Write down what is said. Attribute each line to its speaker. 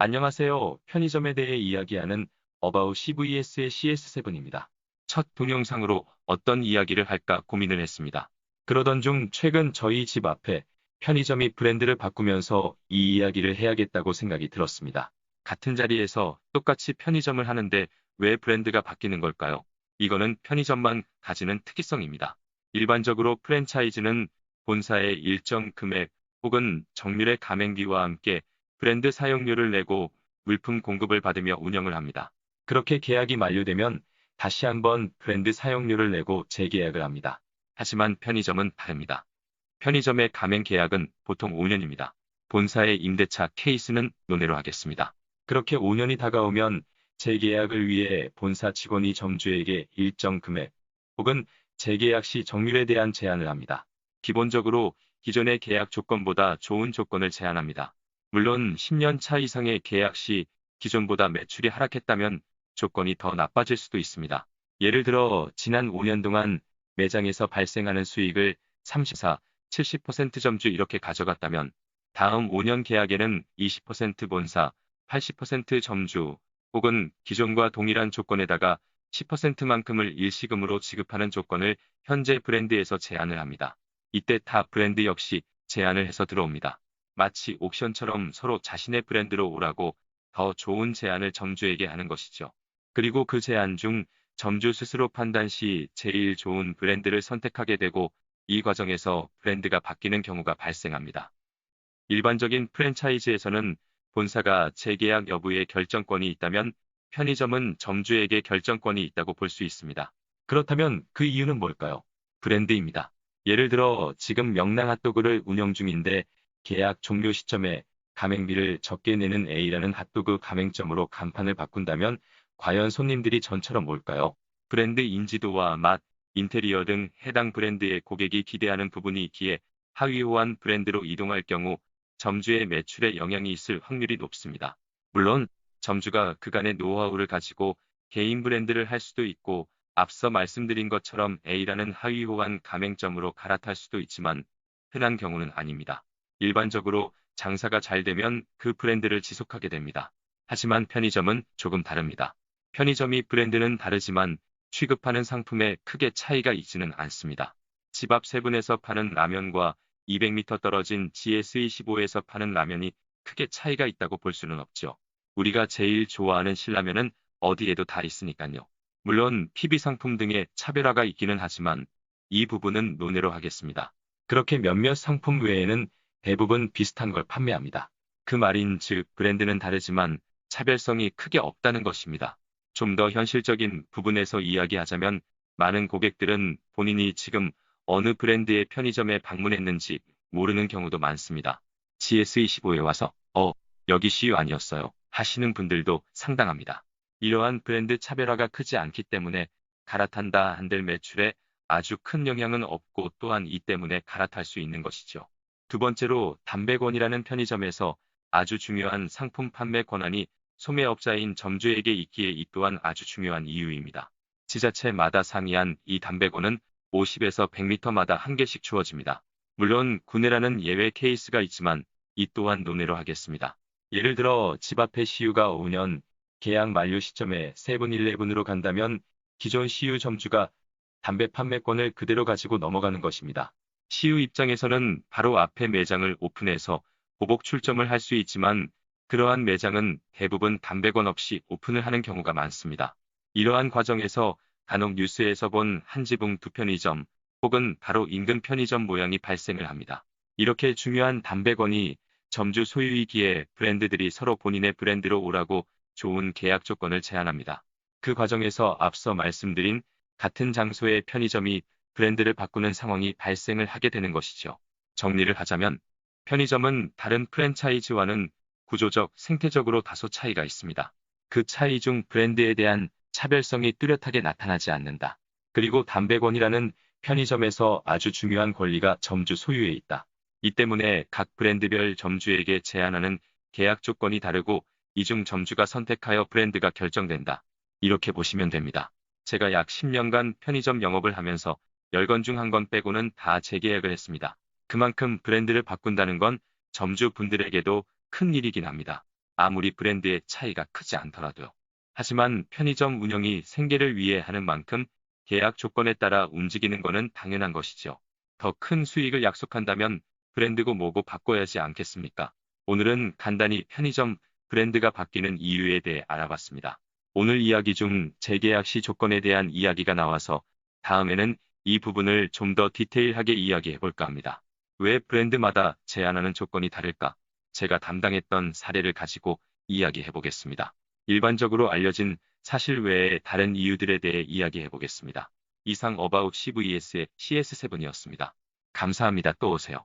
Speaker 1: 안녕하세요. 편의점에 대해 이야기하는 어바웃 CVS의 CS7입니다. 첫 동영상으로 어떤 이야기를 할까 고민을 했습니다. 그러던 중 최근 저희 집 앞에 편의점이 브랜드를 바꾸면서 이 이야기를 해야겠다고 생각이 들었습니다. 같은 자리에서 똑같이 편의점을 하는데 왜 브랜드가 바뀌는 걸까요? 이거는 편의점만 가지는 특이성입니다. 일반적으로 프랜차이즈는 본사의 일정 금액 혹은 정밀의 가맹비와 함께 브랜드 사용료를 내고 물품 공급을 받으며 운영을 합니다. 그렇게 계약이 만료되면 다시 한번 브랜드 사용료를 내고 재계약을 합니다. 하지만 편의점은 다릅니다. 편의점의 가맹 계약은 보통 5년입니다. 본사의 임대차 케이스는 논외로 하겠습니다. 그렇게 5년이 다가오면 재계약을 위해 본사 직원이 점주에게 일정 금액 혹은 재계약 시 정률에 대한 제한을 합니다. 기본적으로 기존의 계약 조건보다 좋은 조건을 제안합니다. 물론 10년 차 이상의 계약 시 기존보다 매출이 하락했다면 조건이 더 나빠질 수도 있습니다. 예를 들어 지난 5년 동안 매장에서 발생하는 수익을 34, 70% 점주 이렇게 가져갔다면 다음 5년 계약에는 20% 본사, 80% 점주 혹은 기존과 동일한 조건에다가 10%만큼을 일시금으로 지급하는 조건을 현재 브랜드에서 제안을 합니다. 이때 타 브랜드 역시 제안을 해서 들어옵니다. 마치 옥션처럼 서로 자신의 브랜드로 오라고 더 좋은 제안을 점주에게 하는 것이죠. 그리고 그 제안 중 점주 스스로 판단 시 제일 좋은 브랜드를 선택하게 되고 이 과정에서 브랜드가 바뀌는 경우가 발생합니다. 일반적인 프랜차이즈에서는 본사가 재계약 여부의 결정권이 있다면 편의점은 점주에게 결정권이 있다고 볼 수 있습니다. 그렇다면 그 이유는 뭘까요? 브랜드입니다. 예를 들어 지금 명랑 핫도그를 운영 중인데 계약 종료 시점에 가맹비를 적게 내는 A라는 핫도그 가맹점으로 간판을 바꾼다면 과연 손님들이 전처럼 올까요? 브랜드 인지도와 맛, 인테리어 등 해당 브랜드의 고객이 기대하는 부분이 있기에 하위 호환 브랜드로 이동할 경우 점주의 매출에 영향이 있을 확률이 높습니다. 물론 점주가 그간의 노하우를 가지고 개인 브랜드를 할 수도 있고 앞서 말씀드린 것처럼 A라는 하위 호환 가맹점으로 갈아탈 수도 있지만 흔한 경우는 아닙니다. 일반적으로 장사가 잘 되면 그 브랜드를 지속하게 됩니다. 하지만 편의점은 조금 다릅니다. 편의점이 브랜드는 다르지만 취급하는 상품에 크게 차이가 있지는 않습니다. 집 앞 세분에서 파는 라면과 200m 떨어진 GS25에서 파는 라면이 크게 차이가 있다고 볼 수는 없죠. 우리가 제일 좋아하는 신라면은 어디에도 다 있으니까요. 물론 PB 상품 등의 차별화가 있기는 하지만 이 부분은 논외로 하겠습니다. 그렇게 몇몇 상품 외에는 대부분 비슷한 걸 판매합니다. 그 말인 즉 브랜드는 다르지만 차별성이 크게 없다는 것입니다. 좀 더 현실적인 부분에서 이야기하자면 많은 고객들은 본인이 지금 어느 브랜드의 편의점에 방문했는지 모르는 경우도 많습니다. GS25에 와서 어, 여기 CU 아니었어요 하시는 분들도 상당합니다. 이러한 브랜드 차별화가 크지 않기 때문에 갈아탄다 한들 매출에 아주 큰 영향은 없고 또한 이 때문에 갈아탈 수 있는 것이죠. 두 번째로 담배권이라는 편의점에서 아주 중요한 상품 판매 권한이 소매업자인 점주에게 있기에 이 또한 아주 중요한 이유입니다. 지자체마다 상이한 이 담배권은 50에서 100m마다 한 개씩 주어집니다. 물론 구내라는 예외 케이스가 있지만 이 또한 논외로 하겠습니다. 예를 들어 집 앞에 CU가 5년 계약 만료 시점에 세븐일레븐으로 간다면 기존 CU 점주가 담배 판매권을 그대로 가지고 넘어가는 것입니다. CU 입장에서는 바로 앞에 매장을 오픈해서 보복 출점을 할 수 있지만 그러한 매장은 대부분 담배권 없이 오픈을 하는 경우가 많습니다. 이러한 과정에서 간혹 뉴스에서 본 한 지붕 두 편의점 혹은 바로 인근 편의점 모양이 발생을 합니다. 이렇게 중요한 담배권이 점주 소유이기에 브랜드들이 서로 본인의 브랜드로 오라고 좋은 계약 조건을 제안합니다. 그 과정에서 앞서 말씀드린 같은 장소의 편의점이 브랜드를 바꾸는 상황이 발생을 하게 되는 것이죠. 정리를 하자면 편의점은 다른 프랜차이즈와는 구조적, 생태적으로 다소 차이가 있습니다. 그 차이 중 브랜드에 대한 차별성이 뚜렷하게 나타나지 않는다. 그리고 담배권이라는 편의점에서 아주 중요한 권리가 점주 소유에 있다. 이 때문에 각 브랜드별 점주에게 제안하는 계약 조건이 다르고 이중 점주가 선택하여 브랜드가 결정된다. 이렇게 보시면 됩니다. 제가 약 10년간 편의점 영업을 하면서 10건 중 한 건 빼고는 다 재계약을 했습니다. 그만큼 브랜드를 바꾼다는 건 점주 분들에게도 큰 일이긴 합니다. 아무리 브랜드의 차이가 크지 않더라도요. 하지만 편의점 운영이 생계를 위해 하는 만큼 계약 조건에 따라 움직이는 거는 당연한 것이죠. 더 큰 수익을 약속한다면 브랜드고 뭐고 바꿔야지 않겠습니까? 오늘은 간단히 편의점 브랜드가 바뀌는 이유에 대해 알아봤습니다. 오늘 이야기 중 재계약 시 조건에 대한 이야기가 나와서 다음에는 이 부분을 좀 더 디테일하게 이야기해 볼까 합니다. 왜 브랜드마다 제안하는 조건이 다를까? 제가 담당했던 사례를 가지고 이야기해 보겠습니다. 일반적으로 알려진 사실 외에 다른 이유들에 대해 이야기해 보겠습니다. 이상 어바웃 CVS의 CS7이었습니다. 감사합니다. 또 오세요.